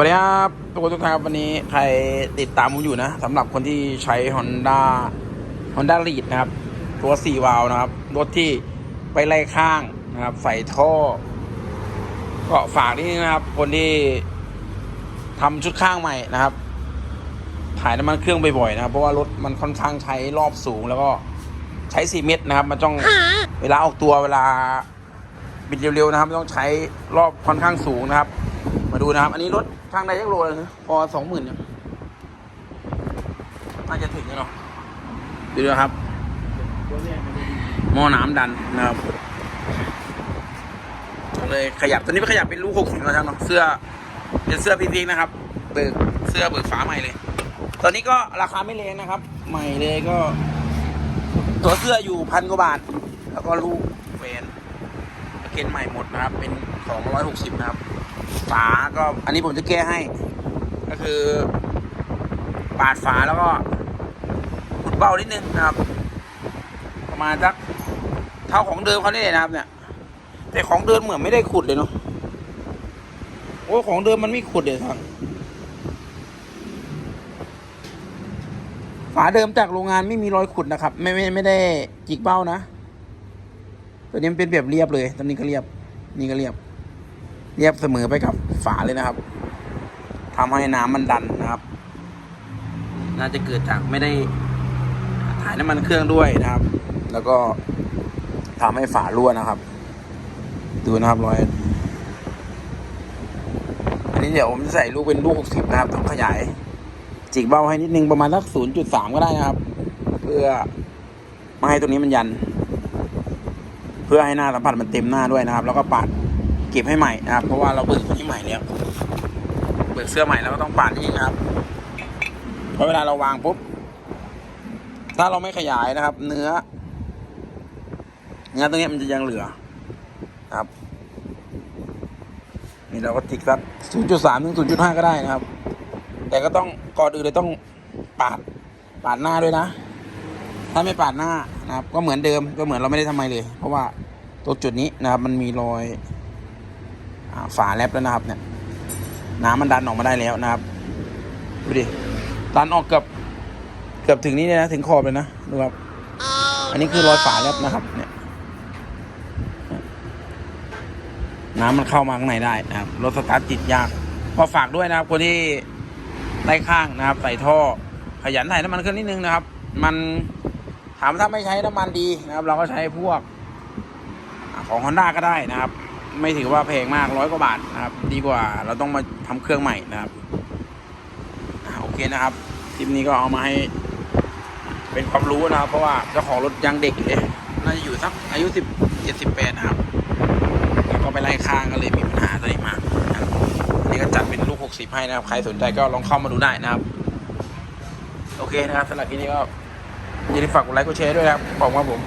วัสดีครับทุกคนทุกท่านครับวันนี้ใครติดตามผมอยู่นะสำหรับคนที่ใช้ Honda Honda l e a d นะครับ ตัว4วาล์วนะครับ รถที่ไปไล่ข้างนะครับ ใส่ท่อ ก็ฝากนิดนึงนะครับ คนที่ทำชุดข้างใหม่นะครับ ถ่ายน้ำมันเครื่องบ่อยๆนะครับ เพราะว่ารถมันค่อนข้างใช้รอบสูง แล้วก็ใช้4เม็ดนะครับ มันต้องเวลาออกตัวเวลาบิดเร็วๆนะครับ ต้องใช้รอบค่อนข้างสูงนะครับ มาดูนะครับ อันนี้รถช่างได้ยักโลเลยนะพอสองหมื่นเนี่ยน่าจะถึงแล้วเนาะดูนะครับหม้อน้ำดันนะครับเลยขยับตอนนี้ไปขยับเป็นลูกหกสิบแล้วช่างเนาะเสื้อเป็นเสื้อพีพีนะครับเบิกเสื้อเบิกฝาใหม่เลย ตอนนี้ก็ราคาไม่แรงนะครับ ใหม่เลยก็ ตัวเสื้ออยู่พันกว่าบาท แล้วก็ลูกแหวน เกณฑ์ใหม่หมดนะครับ เป็นของร้อยหกสิบนะครับ ฝาก็อันนี้ผมจะแก้ให้ ก็คือ ปาดฝาแล้วก็ขุดเบ้านิดนึงนะครับ ประมาณสักเท่าของเดิมเขาเนี่ยนะครับ เนี่ย แต่ของเดิมเหมือนไม่ได้ขุดเลยเนาะโอ้ของเดิมมันไม่ขุดเลยทังฝาเดิมจากโรงงานไม่มีรอยขุดนะครับ ไม่ไม่ไม่ได้จิกเบ้านะ ตัวนี้มันเป็นแบบเรียบเลย ตัวนี้ก็เรียบ นี่ก็เรียบ เรียบเสมอไปกับฝาเลยนะครับทำให้น้ำมันดันนะครับ น่าจะเกิดจากไม่ได้ถ่ายน้ำมันเครื่องด้วยนะครับ แล้วก็ทำให้ฝารั่วนะครับ ดูนะครับรอยอันนี้เดี๋ยวผมจะใส่ลูกเป็นลูกหกสิบนะครับต้องขยายจิกเบ้าให้นิดนึงประมาณสักศูนย์จุดสามก็ได้นะครับ เพื่อไม่ให้ตรงนี้มันยัน เพื่อให้หน้าสัมผัสมันเต็มหน้าด้วยนะครับ แล้วก็ปาดเก็บให้ใหม่นะครับ เพราะว่าเราเบิกตัวนี้ใหม่แล้วเบิกเสื้อใหม่แล้วก็ต้องปาดนี่นะครับเพราะเวลาเราวางปุ๊บถ้าเราไม่ขยายนะครับ เนื้อ เนื้อตรงนี้มันจะยังเหลือครับนี่เราก็ติกสัก0.3ถึง0.5 ก็ได้นะครับ แต่ก็ต้องก่อนอื่นเลยต้องปาดปาดหน้าด้วยนะ ถ้าไม่ปาดหน้านะครับ ก็เหมือนเดิมก็เหมือนเราไม่ได้ทำอะไรเลย เพราะว่าตรงจุดนี้นะครับ มันมีรอยอฝาแลบแล้วนะครับ เนี่ย น้ำมันดันออกมาได้แล้วนะครับดูดิดันออกเกือบเกือบถึงนี้เลยนะถึงขอบเลยนะดูครับอันนี้คือรอยฝาแลบนะครับ เนี่ยน้ำมันเข้ามาข้างในได้นะครับรถสตาร์ทติดยากก็ฝากด้วยนะครับ คนที่ไล่ข้างนะครับ ใส่ท่อ ขยันใส่น้ำมันเครื่องนิดนึงนะครับ มัน ถามถ้าไม่ใช้น้ำมันดีนะครับ เราก็ใช้พวกของ Honda ก็ได้นะครับ ไม่ถือว่าแพงมากร้อยกว่าบาทนะครับ ดีกว่าเราต้องมาทำเครื่องใหม่นะครับโอเคนะครับคลิปนี้ก็เอามาให้เป็นความรู้นะครับ เพราะว่าเจ้าของรถยังเด็กเลยน่าจะอยู่สักอายุสิบเจ็ดสิบแปดนะครับแล้วก็ไปไล่ข้างก็เลยมีปัญหาตัวนี้มาอันนี้ก็จัดเป็นลูกหกสิบให้นะครับ ใครสนใจก็ลองเข้ามาดูได้นะครับ โอเคนะครับสำหรับคลิปนี้ก็ อย่าลืมฝากกดไลค์กดแชร์ด้วยนะครับบอกว่าผม